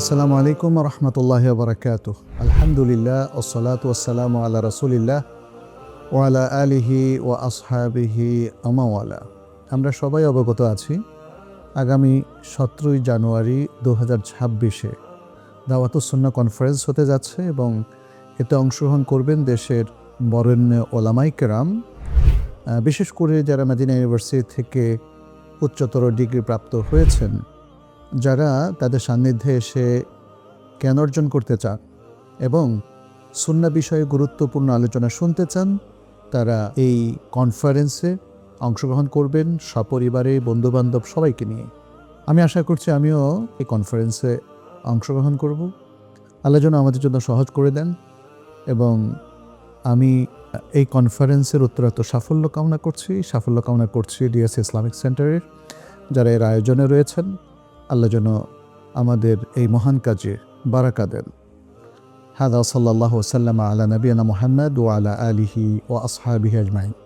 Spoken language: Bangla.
আসসালামু আলাইকুম রহমতুল্লাহ বরকাত আলহামদুলিল্লাহ ওসলাত ওসালাম আল্লাহ রসুলিল্লাহ ওয়ালা আলিহি ও আসহাবিহি আমাওয়ালা আমরা সবাই অবগত আছি, আগামী সতেরোই জানুয়ারি দু হাজার ছাব্বিশে দাওয়াতুসন্না কনফারেন্স হতে যাচ্ছে এবং এতে অংশগ্রহণ করবেন দেশের বরেণ্য ওলামাই কেরাম। বিশেষ করে যারা মাদিনা ইউনিভার্সিটি থেকে উচ্চতর ডিগ্রি প্রাপ্ত হয়েছেন যারা তাদের সান্নিধ্যে এসে জ্ঞান অর্জন করতে চান এবং সুন্না বিষয়ে গুরুত্বপূর্ণ আলোচনা শুনতে চান, তারা এই কনফারেন্সে অংশগ্রহণ করবেন সপরিবারে, বন্ধুবান্ধব সবাইকে নিয়ে। আমি আশা করছি আমিও এই কনফারেন্সে অংশগ্রহণ করব। আল্লাহ যেন আমাদের জন্য সহজ করে দেন এবং আমি এই কনফারেন্সের উত্তরাত্ম সাফল্য কামনা করছি। সাফল্য কামনা করছি ডিএস ইসলামিক সেন্টারের যারা এর আয়োজনে রয়েছেন। আল্লাহ যেন আমাদের এই মহান কাজে বারাকা দেন। হাদা সাল্লাহ সাল্লাম আলা নবীনা মোহাম্মদ ও আলা আলিহি ও আসহাবিহি আজমাইন।